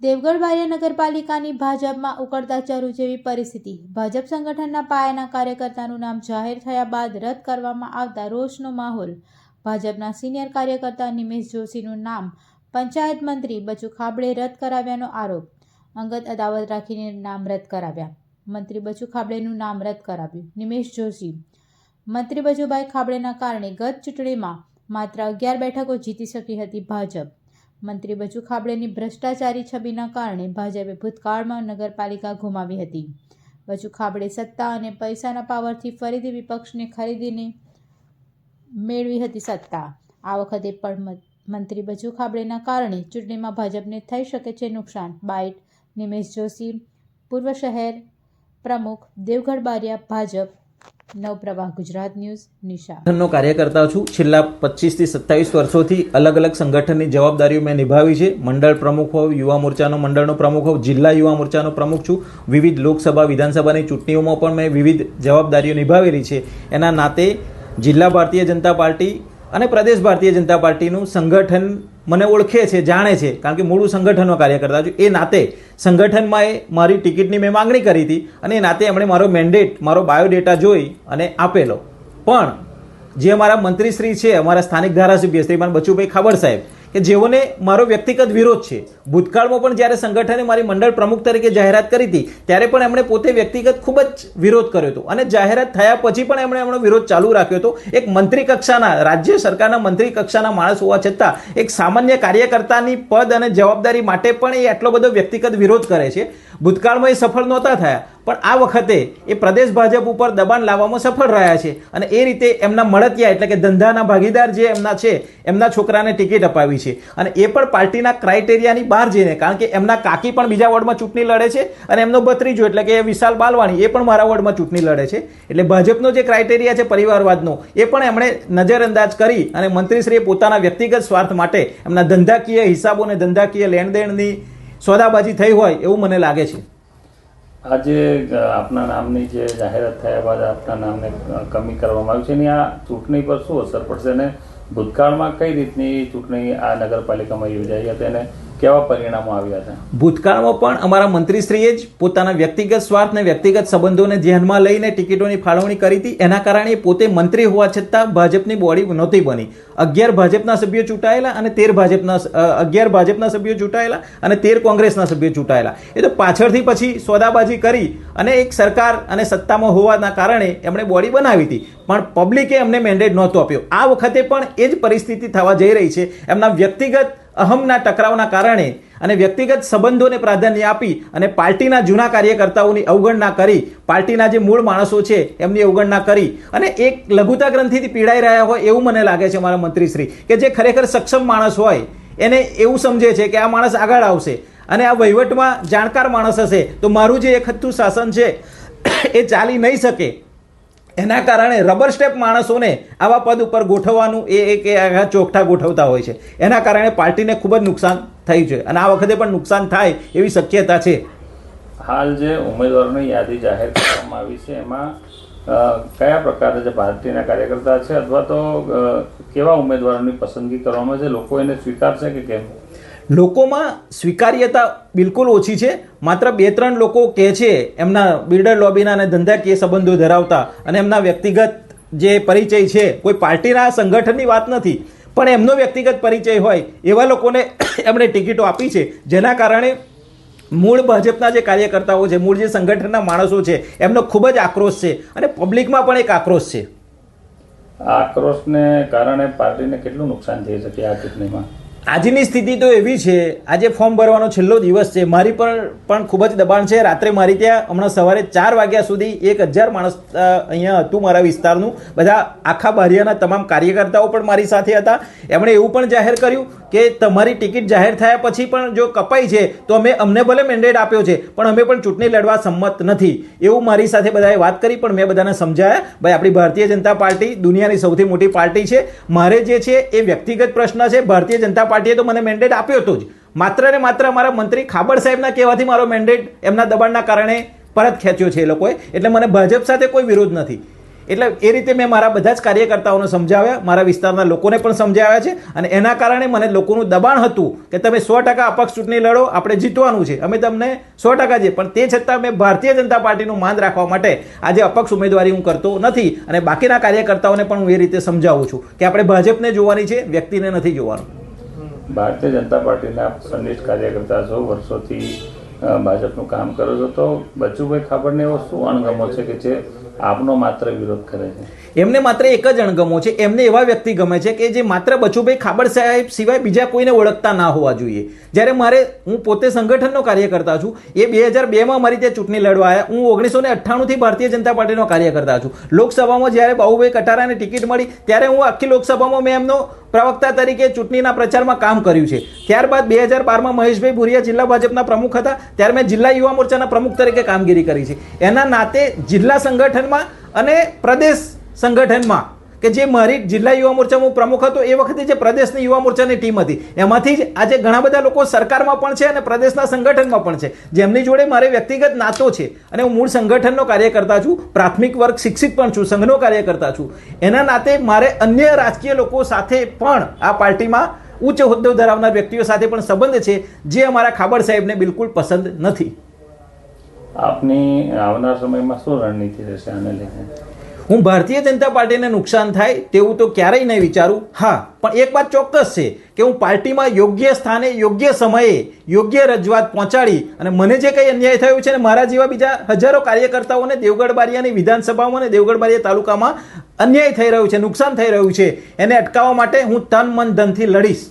દેવગઢ બારિયા નગરપાલિકાની ભાજપમાં ઉકળતા ચરુ જેવી પરિસ્થિતિ. ભાજપ સંગઠનના પાયાના કાર્યકર્તાનું નામ જાહેર થયા બાદ રદ કરવામાં આવતા રોષનો માહોલ. ભાજપના સિનિયર કાર્યકર્તા નિમેશ જોશીનું નામ પંચાયત મંત્રી બચુ ખાબડે રદ કરાવ્યાનો આરોપ. અંગત અદાવત રાખીને નામ રદ કરાવ્યા. મંત્રી બચુ ખાબડેનું નામ રદ કરાવ્યું. નિમેશ જોશી. મંત્રી બચુભાઈ ખાબડેના કારણે ગત ચૂંટણીમાં માત્ર અગિયાર બેઠકો જીતી શકી હતી ભાજપ. મંત્રી બચુ ખાબડેની ભ્રષ્ટાચારી છબીના કારણે ભાજપે ભૂતકાળમાં નગરપાલિકા ગુમાવી હતી. બચુ ખાબડે સત્તા અને પૈસાના પાવરથી ફરીથી વિપક્ષને ખરીદીને મેળવી હતી સત્તા. આ વખતે પણ મંત્રી બચુ ખાબડેના કારણે ચૂંટણીમાં ભાજપને થઈ શકે છે નુકસાન. બાઇટ, નિમેશ જોશી, પૂર્વ શહેર પ્રમુખ દેવગઢ બારિયા, ભાજપ નવપ્રવાહ ગુજરાત ન્યૂઝ, નિશા. નો કાર્યકર્તા છું. છેલ્લા પચીસથી સત્તાવીસ વર્ષોથી અલગ અલગ સંગઠનની જવાબદારીઓ મેં નિભાવી છે. મંડળ પ્રમુખ હોવ યુવા મોરચાનો મંડળનો પ્રમુખ હોઉં, જિલ્લા યુવા મોરચાનો પ્રમુખ છું. વિવિધ લોકસભા, વિધાનસભાની ચૂંટણીઓમાં પણ મેં વિવિધ જવાબદારીઓ નિભાવેલી છે. એના નાતે જિલ્લા ભારતીય જનતા પાર્ટી અને પ્રદેશ ભારતીય જનતા પાર્ટીનું સંગઠન મને ઓળખે છે, જાણે છે, કારણ કે મૂળ સંગઠનનો કાર્યકર્તા છું. એ નાતે સંગઠનમાં એ મારી ટિકિટની મેં માંગણી કરી હતી અને એ નાતે એમણે મારો મેન્ડેટ મારો બાયોડેટા જોઈ અને આપેલો. પણ જે અમારા મંત્રીશ્રી છે, અમારા સ્થાનિક ધારાસભ્ય શ્રીમાન બચુભાઈ ખાબડ સાહેબ કે જેઓને મારો વ્યક્તિગત વિરોધ છે. ભૂતકાળમાં પણ જ્યારે સંગઠને મારી મંડળ પ્રમુખ તરીકે જાહેરાત કરી હતી, ત્યારે પણ એમણે પોતે વ્યક્તિગત ખૂબ જ વિરોધ કર્યો હતો. અને જાહેરાત થયા પછી પણ એમણે એમનો વિરોધ ચાલુ રાખ્યો હતો. એક મંત્રી કક્ષાના, રાજ્ય સરકારના મંત્રી કક્ષાના માણસ હોવા છતાં, એક સામાન્ય કાર્યકર્તાની પદ અને જવાબદારી માટે પણ એ આટલો બધો વ્યક્તિગત વિરોધ કરે છે. ભૂતકાળમાં એ સફળ નહોતા થયા. પણ આ વખતે એ પ્રદેશ ભાજપ ઉપર દબાણ લાવવામાં સફળ રહ્યા છે. અને એ રીતે એમના મળતિયા એટલે કે ધંધાના ભાગીદાર જે એમના છે, એમના છોકરાને ટિકિટ અપાવી છે. અને એ પણ પાર્ટીના ક્રાઇટેરિયાની બહાર જઈને, કારણ કે એમના કાકી પણ બીજા વોર્ડમાં ચૂંટણી લડે છે અને એમનો ભત્રીજો એટલે કે વિશાલ બાલવાણી એ પણ મારા વોર્ડમાં ચૂંટણી લડે છે. એટલે ભાજપનો જે ક્રાઇટેરિયા છે પરિવારવાદનો, એ પણ એમણે નજરઅંદાજ કરી અને મંત્રીશ્રીએ પોતાના વ્યક્તિગત સ્વાર્થ માટે એમના ધંધાકીય હિસાબો અને ધંધાકીય લેણદેણની સોદાબાજી થઈ હોય એવું મને લાગે છે. આજે આપના નામની જે જાહેરાત થયા બાદ આપના નામને કમી કરવામાં આવી છે એની આ ચૂંટણી પર શું અસર પડશે અને ભૂતકાળમાં કઈ રીતની ચૂંટણી આ નગરપાલિકામાં યોજાઈ હતી અને કેવા પરિણામો આવ્યા હતા ભૂતકાળમાં પણ અમારા મંત્રીશ્રીએ જ પોતાના વ્યક્તિગત સ્વાર્થ અને વ્યક્તિગત સંબંધોને ધ્યાનમાં લઈને ટિકિટોની ફાળવણી કરી હતી. એના કારણે પોતે મંત્રી હોવા છતાં ભાજપની બોડી નહોતી બની. અગિયાર ભાજપના સભ્યો ચૂંટાયેલા અને તેર ભાજપના અગિયાર ભાજપના સભ્યો ચૂંટાયેલા અને તેર કોંગ્રેસના સભ્યો ચૂંટાયેલા. એ તો પાછળથી પછી સોદાબાજી કરી અને એક સરકાર અને સત્તામાં હોવાના કારણે એમણે બોડી બનાવી હતી. પણ પબ્લિકે એમને મેન્ડેટ નહોતો આપ્યો. આ વખતે પણ એ જ પરિસ્થિતિ થવા જઈ રહી છે. એમના વ્યક્તિગત અહમના ટકરાવના કારણે અને વ્યક્તિગત સંબંધોને પ્રાધાન્ય આપી અને પાર્ટીના જૂના કાર્યકર્તાઓની અવગણના કરી, પાર્ટીના જે મૂળ માણસો છે એમની અવગણના કરી અને એક લઘુતા ગ્રંથિથી પીડાઈ રહ્યા હોય એવું મને લાગે છે મારા મંત્રીશ્રી, કે જે ખરેખર સક્ષમ માણસ હોય, એને એવું સમજે છે કે આ માણસ આગળ આવશે અને આ વહીવટમાં જાણકાર માણસ હશે, તો મારું જે એક હતું શાસન છે, એ ચાલી નહીં શકે. એના કારણે રબર સ્ટેપ માણસોને આવા પદ ઉપર ગોઠવવાનું એ એક ચોકઠા ગોઠવતા હોય છે. એના કારણે પાર્ટીને ખૂબ જ નુકસાન થયું છે અને આ વખતે પણ નુકસાન થાય એવી શક્યતા છે. હાલ જે ઉમેદવારોની યાદી જાહેર કરવામાં આવી છે, એમાં કયા પ્રકારના જે પાર્ટીના કાર્યકર્તા છે અથવા તો કેવા ઉમેદવારોની પસંદગી કરવામાં છે? લોકો એને સ્વીકારશે કે કેમ? લોકોમાં સ્વીકાર્યતા બિલકુલ ઓછી છે. માત્ર બે ત્રણ લોકો કહે છે, એમના બિલ્ડર લોબીના અને ધંધાકીય સંબંધો ધરાવતા અને એમના વ્યક્તિગત જે પરિચય છે, કોઈ પાર્ટીના સંગઠનની વાત નથી, પણ એમનો વ્યક્તિગત પરિચય હોય એવા લોકોને એમણે ટિકિટો આપી છે. જેના કારણે મૂળ ભાજપના જે કાર્યકર્તાઓ છે, મૂળ જે સંગઠનના માણસો છે, એમનો ખૂબ જ આક્રોશ છે અને પબ્લિકમાં પણ એક આક્રોશ છે. આક્રોશને કારણે પાર્ટીને કેટલું નુકસાન થઈ શકે આ ચૂંટણીમાં? આજની સ્થિતિ તો એવી છે, આજે ફોર્મ ભરવાનો છેલ્લો દિવસ છે. મારી પર પણ ખૂબ જ દબાણ છે. રાત્રે મારી ત્યાં હમણાં સવારે ચાર વાગ્યા સુધી એક હજાર માણસ અહીંયા હતું મારા વિસ્તારનું. બધા આખા બારિયાના તમામ કાર્યકર્તાઓ પણ મારી સાથે હતા. એમણે એવું પણ જાહેર કર્યું કે તમારી ટિકિટ જાહેર થયા પછી પણ જો કપાઈ છે, તો અમે અમને ભલે મેન્ડેટ આપ્યો છે, પણ અમે પણ ચૂંટણી લડવા સંમત નથી. એવું મારી સાથે બધાએ વાત કરી, પણ મેં બધાને સમજાયા. ભાઈ, આપણી ભારતીય જનતા પાર્ટી દુનિયાની સૌથી મોટી પાર્ટી છે. મારે જે છે એ વ્યક્તિગત પ્રશ્ન છે. ભારતીય જનતા પાર્ટીએ તો મને મેન્ડેટ આપ્યો હતો જ. માત્ર ને માત્ર મારા મંત્રી ખાબડ સાહેબના કહેવાથી મારો મેન્ડેટ એમના દબાણના કારણે પરત ખેંચ્યો છે એ લોકોએ. એટલે મને ભાજપ સાથે કોઈ વિરોધ નથી. એટલે એ રીતે મેં મારા બધા જ કાર્યકર્તાઓને સમજાવ્યા, મારા વિસ્તારના લોકોને પણ સમજાવ્યા છે અને એના કારણે મને લોકોનું દબાણ હતું કે તમે સો ટકા અપક્ષ ચૂંટણી લડો, આપણે જીતવાનું છે. અમે તમને સો ટકા છે પણ તે છતાં મેં ભારતીય જનતા પાર્ટીનું માન રાખવા માટે આજે અપક્ષ ઉમેદવારી હું કરતો નથી અને બાકીના કાર્યકર્તાઓને પણ હું એ રીતે સમજાવું છું કે આપણે ભાજપને જોવાની છે, વ્યક્તિને નથી જોવાનું. ભારતીય જનતા પાર્ટીના સંનિષ્ઠ કાર્યકર્તા છો વર્ષોથી ભાજપનું કામ કરો છો. તો બચુભાઈ ખાબડને એવો શું અણગમો છે કે જે આપનો માત્ર વિરોધ કરે છે? એમને માત્ર એક જ અણગમો છે. એમને એવા વ્યક્તિ ગમે છે કે જે માત્ર બચુભાઈ ખાબડ સાહેબ સિવાય બીજા કોઈને ઓળખતા ના હોવા જોઈએ. જ્યારે મારે, હું પોતે સંગઠનનો કાર્યકર્તા છું, એ બે હજાર બેમાં મારી ત્યાં ચૂંટણી લડવા આવ્યા હું ઓગણીસો ને અઠ્ઠાણુંથી ભારતીય જનતા પાર્ટીનો કાર્યકર્તા છું. લોકસભામાં જ્યારે બાહુભાઈ કટારાને ટિકિટ મળી, ત્યારે હું આખી લોકસભામાં મેં એમનો પ્રવક્તા તરીકે ચૂંટણીના પ્રચારમાં કામ કર્યું છે. ત્યારબાદ બે હજાર બારમાં મહેશભાઈ ભુરિયા જિલ્લા ભાજપના પ્રમુખ હતા. ત્યારે મેં જિલ્લા યુવા મોરચાના પ્રમુખ તરીકે કામગીરી કરી છે. એના નાતે જિલ્લા સંગઠનમાં અને પ્રદેશ સંગઠનમાં કે જે મારી જિલ્લા યુવા મોરચામાં પ્રમુખ હતો, એ વખતે જે પ્રદેશની યુવા મોરચાની ટીમ હતી, એમાંથી જ આજે ઘણા બધા લોકો સરકારમાં પણ છે અને પ્રદેશના સંગઠનમાં પણ છે. જેમની જોડે મારે વ્યક્તિગત નાતો છે અને હું મૂળ સંગઠનનો કાર્યકર્તા છું, પ્રાથમિક વર્ગ શિક્ષિત પણ છું, સંઘનો કાર્યકર્તા છું. એના નાતે મારે અન્ય રાજકીય લોકો સાથે પણ આ પાર્ટીમાં ઉચ્ચ હોદ્દો ધરાવનાર વ્યક્તિઓ સાથે પણ સંબંધ છે, જે અમારા ખાબડ સાહેબને બિલકુલ પસંદ નથી. આપની આવનાર સમયમાં શું રણનીતિ રહેશે આને લઈને? હું ભારતીય જનતા પાર્ટીને નુકસાન થાય તેવું તો ક્યારેય નહીં વિચારું. હા, પણ એક વાત ચોક્કસ છે કે હું પાર્ટીમાં યોગ્ય સ્થાને, યોગ્ય સમયે, યોગ્ય રજૂઆત પહોંચાડી અને મને જે કંઈ અન્યાય થયો છે અને મારા જેવા બીજા હજારો કાર્યકર્તાઓને દેવગઢ બારિયાની વિધાનસભામાં અને દેવગઢ બારિયા તાલુકામાં અન્યાય થઈ રહ્યું છે, નુકસાન થઈ રહ્યું છે, એને અટકાવવા માટે હું તન મન ધનથી લડીશ.